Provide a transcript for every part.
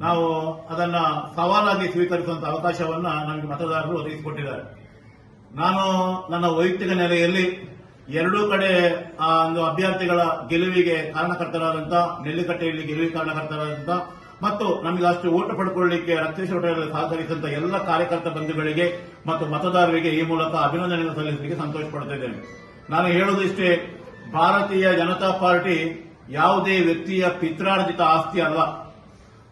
ನಾವು ಅದನ್ನ ಸವಾಲಾಗಿ ಸ್ವೀಕರಿಸುವಂತ ಅವಕಾಶವನ್ನ ನಮಗೆ ಮತದಾರರು ಒದಗಿಸಿಕೊಟ್ಟಿದ್ದಾರೆ. ನಾನು ನನ್ನ ವೈಯಕ್ತಿಕ ನೆಲೆಯಲ್ಲಿ ಎರಡೂ ಕಡೆ ಆ ಒಂದು ಅಭ್ಯರ್ಥಿಗಳ ಗೆಲುವಿಗೆ ಕಾರಣಕರ್ತರಾದಂಥ ನೆಲ್ಲಿಕಟ್ಟೆಯಲ್ಲಿ ಗೆಲುವಿಗೆ ಕಾರಣಕರ್ತರಾದಂಥ ಮತ್ತು ನಮಗೆ ಅಷ್ಟು ಓಟು ಪಡ್ಕೊಳ್ಳಿಕ್ಕೆ ರಕ್ತೇಶ್ವರಲ್ಲಿ ಸಹಕರಿಸಿದಂತ ಎಲ್ಲ ಕಾರ್ಯಕರ್ತ ಬಂಧುಗಳಿಗೆ ಮತ್ತು ಮತದಾರರಿಗೆ ಈ ಮೂಲಕ ಅಭಿನಂದನೆಯನ್ನು ಸಲ್ಲಿಸಲಿಕ್ಕೆ ಸಂತೋಷ ಪಡ್ತಿದ್ದೇನೆ ನಾನು ಹೇಳುವುದಿಷ್ಟೇ ಭಾರತೀಯ ಜನತಾ ಪಾರ್ಟಿ ಯಾವುದೇ ವ್ಯಕ್ತಿಯ ಪಿತ್ರಾರ್ಜಿತ ಆಸ್ತಿ ಅಲ್ಲ.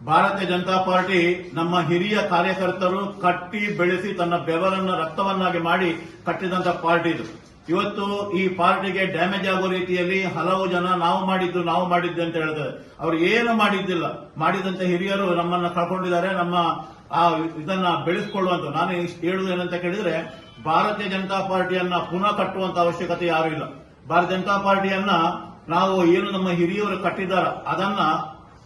ಭಾರತೀಯ ಜನತಾ ಪಾರ್ಟಿ ನಮ್ಮ ಹಿರಿಯ ಕಾರ್ಯಕರ್ತರು ಕಟ್ಟಿ ಬೆಳೆಸಿ ತನ್ನ ಬೆವರನ್ನ ರಕ್ತವನ್ನಾಗಿ ಮಾಡಿ ಕಟ್ಟಿದಂತ ಪಾರ್ಟಿ ಇದು. ಇವತ್ತು ಈ ಪಾರ್ಟಿಗೆ ಡ್ಯಾಮೇಜ್ ಆಗೋ ರೀತಿಯಲ್ಲಿ ಹಲವು ಜನ ನಾವು ಮಾಡಿದ್ದು ನಾವು ಮಾಡಿದ್ದು ಅಂತ ಹೇಳ್ತಾರೆ. ಅವರು ಏನು ಮಾಡಿದ್ದಿಲ್ಲ. ಮಾಡಿದಂತ ಹಿರಿಯರು ನಮ್ಮನ್ನ ಕಳ್ಕೊಂಡಿದ್ದಾರೆ. ನಮ್ಮ ಆ ಇದನ್ನ ಬೆಳೆಸ್ಕೊಳ್ಳುವಂತ ನಾನು ಹೇಳುವುದು ಏನಂತ ಕೇಳಿದ್ರೆ, ಭಾರತೀಯ ಜನತಾ ಪಾರ್ಟಿಯನ್ನ ಪುನಃ ಕಟ್ಟುವಂತ ಅವಶ್ಯಕತೆ ಯಾರು ಇಲ್ಲ. ಭಾರತೀಯ ಜನತಾ ಪಾರ್ಟಿಯನ್ನ ನಾವು ಏನು ನಮ್ಮ ಹಿರಿಯವರು ಕಟ್ಟಿದಾರ ಅದನ್ನ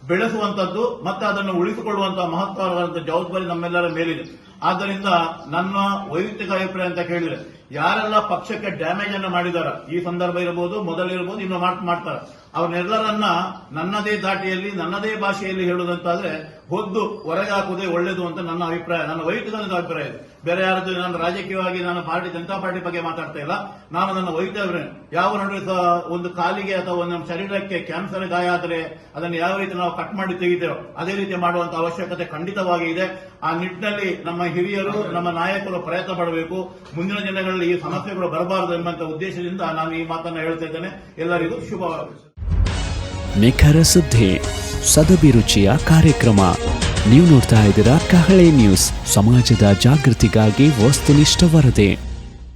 ಬೆಳೆಸುವಂತದ್ದು ಮತ್ತೆ ಅದನ್ನು ಉಳಿಸಿಕೊಳ್ಳುವಂತಹ ಮಹತ್ವವಾದ ಜವಾಬ್ದಾರಿ ನಮ್ಮೆಲ್ಲರ ಮೇಲಿದೆ. ಆದ್ದರಿಂದ ನನ್ನ ವೈಯಕ್ತಿಕ ಅಭಿಪ್ರಾಯ ಅಂತ ಕೇಳಿದ್ರೆ ಯಾರೆಲ್ಲ ಪಕ್ಷಕ್ಕೆ ಡ್ಯಾಮೇಜ್ ಅನ್ನು ಮಾಡಿದಾರ, ಈ ಸಂದರ್ಭ ಇರಬಹುದು ಮೊದಲಿರಬಹುದು ಇನ್ನು ಮಾರ್ಕ್ ಮಾಡ್ತಾರೆ. ಅವನ್ನೆಲ್ಲರನ್ನ ನನ್ನದೇ ದಾಟಿಯಲ್ಲಿ ನನ್ನದೇ ಭಾಷೆಯಲ್ಲಿ ಹೇಳುವುದಂತಾದ್ರೆ ಹೊದ್ದು ಹೊರಗಾಕುವುದೇ ಒಳ್ಳೆಯದು ಅಂತ ನನ್ನ ಅಭಿಪ್ರಾಯ, ನನ್ನ ವೈಯಕ್ತಿಕ ಅಭಿಪ್ರಾಯ ಇದೆ. ಬೇರೆ ಯಾರದ್ದು ನಾನು ರಾಜಕೀಯವಾಗಿ ನಾನು ಪಾರ್ಟಿ, ಜನತಾ ಪಾರ್ಟಿ ಬಗ್ಗೆ ಮಾತಾಡ್ತಾ ಇಲ್ಲ. ನಾನು ನನ್ನ ಅಭಿಪ್ರಾಯ ಯಾವ ನಡುವೆ ಒಂದು ಕಾಲಿಗೆ ಅಥವಾ ನಮ್ಮ ಶರೀರಕ್ಕೆ ಕ್ಯಾನ್ಸರ್ ಗಾಯ ಆದರೆ ಅದನ್ನು ಯಾವ ರೀತಿ ನಾವು ಕಟ್ ಮಾಡಿ ತೆಗಿತೇವೋ, ಅದೇ ರೀತಿ ಮಾಡುವಂತ ಅವಶ್ಯಕತೆ ಖಂಡಿತವಾಗಿ ಇದೆ. ಆ ನಿಟ್ಟಿನಲ್ಲಿ ನಮ್ಮ ಹಿರಿಯರು, ನಮ್ಮ ನಾಯಕರು ಪ್ರಯತ್ನ ಪಡಬೇಕು. ಮುಂದಿನ ದಿನಗಳಲ್ಲಿ ಈ ಸಮಸ್ಯೆಗಳು ಬರಬಾರದು ಎಂಬಂತ ಉದ್ದೇಶದಿಂದ ನಾನು ಈ ಮಾತನ್ನ ಹೇಳ್ತಾ ಇದ್ದೇನೆ. ಎಲ್ಲರಿಗೂ ಶುಭವಾಗಲಿ ನಿಖರ ಸುದ್ದಿ ಸದಭಿರುಚಿಯ ಕಾರ್ಯಕ್ರಮ. ನೀವು ನೋಡ್ತಾ ಇದ್ದೀರಾ ಕಹಳೆ ನ್ಯೂಸ್. ಸಮಾಜದ ಜಾಗೃತಿಗಾಗಿ ವಸ್ತುನಿಷ್ಠ ವರದಿ.